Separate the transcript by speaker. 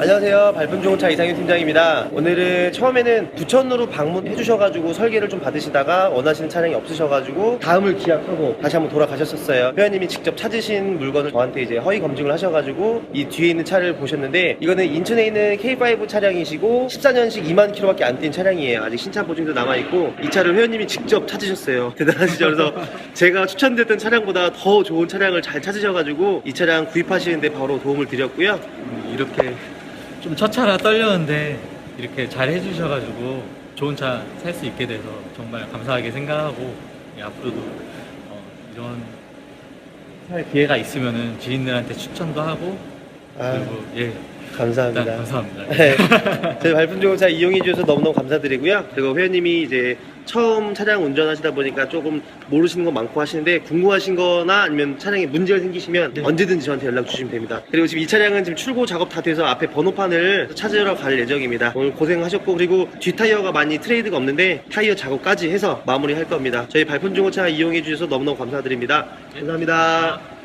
Speaker 1: 안녕하세요. 발품 좋은 차 이상윤 팀장입니다. 오늘은 처음에는 부천으로 방문해 주셔가지고 설계를 좀 받으시다가 원하시는 차량이 없으셔가지고 다음을 기약하고 다시 한번 돌아가셨었어요. 회원님이 직접 찾으신 물건을 저한테 이제 허위 검증을 하셔가지고 이 뒤에 있는 차를 보셨는데 이거는 인천에 있는 K5 차량이시고 14년식 2만 킬로밖에 안 뛴 차량이에요. 아직 신차 보증도 남아있고 이 차를 회원님이 직접 찾으셨어요. 대단하시죠? 그래서 제가 추천드렸던 차량보다 더 좋은 차량을 잘 찾으셔가지고 이 차량 구입하시는데 바로 도움을 드렸고요.
Speaker 2: 이렇게 좀 첫차라 떨렸는데 이렇게 잘 해주셔가지고 좋은 차 살 수 있게 돼서 정말 감사하게 생각하고 예, 앞으로도 어, 이런 살 기회가 있으면은 지인들한테 추천도 하고
Speaker 1: 아,
Speaker 2: 그리고 예
Speaker 1: 감사합니다.
Speaker 2: 일단 감사합니다.
Speaker 1: 네. 저희 발품 좋은 차 이용해 주셔서 너무너무 감사드리고요. 그리고 회원님이 이제 처음 차량 운전하시다 보니까 조금 모르시는 거 많고 하시는데 궁금하신 거나 아니면 차량에 문제가 생기시면
Speaker 2: 네.
Speaker 1: 언제든지 저한테 연락 주시면 됩니다. 그리고 지금 이 차량은 지금 출고 작업 다 돼서 앞에 번호판을 찾으러 갈 예정입니다. 오늘 고생하셨고 그리고 뒷 타이어가 많이 트레이드가 없는데 타이어 작업까지 해서 마무리할 겁니다. 저희 발품 중고차 이용해 주셔서 너무너무 감사드립니다. 감사합니다.